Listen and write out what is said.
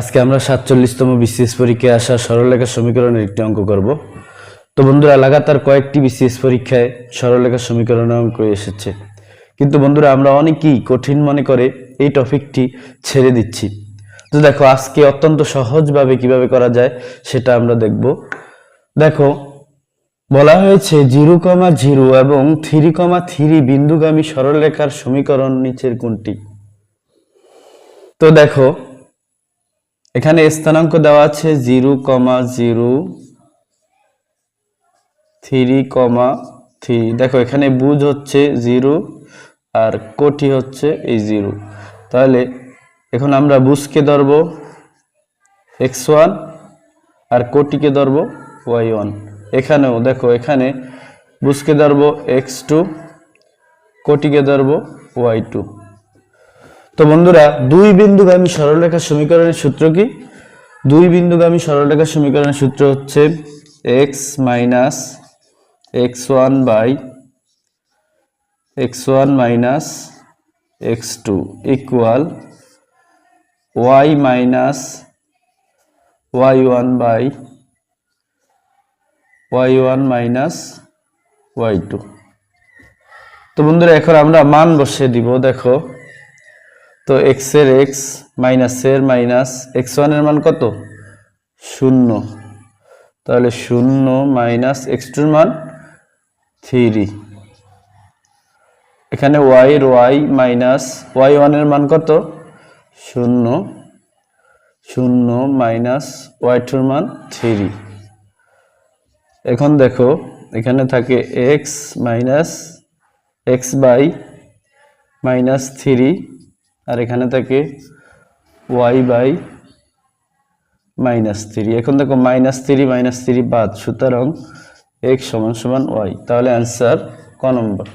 আজকে আমরা সাতচল্লিশতম বিসিএস পরীক্ষায় আসা সরলরেখা সমীকরণের একটি অঙ্ক করব। তো বন্ধুরা, লাগাতার কয়েকটি বিসিএস পরীক্ষায় সরলরেখা সমীকরণের অঙ্ক এসেছে। কিন্তু বন্ধুরা, আমরা অনেকেই কঠিন মনে করে এই টপিকটি ছেড়ে দিচ্ছি। তো দেখো, আজকে অত্যন্ত সহজভাবে কীভাবে করা যায় সেটা আমরা দেখব। দেখো, বলা হয়েছে জিরো কমা জিরো এবং থ্রি কমা থ্রি বিন্দুগামী সরলরেখার সমীকরণ নিচের কোনটি? তো দেখো এখানে স্থানাঙ্ক দেওয়া আছে zero comma zero three comma three. দেখো, এখানে বুঝ হচ্ছে জিরো আর কোটি হচ্ছে এই জিরো। তাহলে এখন আমরা বুঝকে ধরবো এক্স ওয়ান আর কোটিকে ধরবো ওয়াই ওয়ান। এখানেও দেখো, এখানে বুঝকে ধরবো এক্স টু, কোটিকে ধরবো ওয়াই টু। তো বন্ধুরা, দুই বিন্দুগামী সরলরেখা সমীকরণের সূত্র কি? দুই বিন্দুগামী সরলরেখা সমীকরণের সূত্র হচ্ছে x minus x one by x one minus x two equal y minus y one by y one minus y two তো বন্ধুরা, এখন আমরা মান বসিয়ে দিব, দেখো। তো এক্সের এক্স মাইনাস এর মাইনাস এক্স ওয়ানের মান কত? শূন্য। তাহলে শূন্য মাইনাস এক্স টুর মান থ্রি এখানে ওয়াই এর ওয়াই মাইনাস ওয়াই ওয়ানের মান কত? শূন্য। শূন্য মাইনাস ওয়াই টুর মান থ্রি এখন দেখো, এখানে থাকে x minus x by minus three আর এখানে থাকে ওয়াই বাই মাইনাস থ্রি এখন দেখো মাইনাস থ্রি মাইনাস থ্রি বাদ। সুতরাং এক্স সমান সমান ওয়াই তাহলে অ্যান্সার ক নম্বর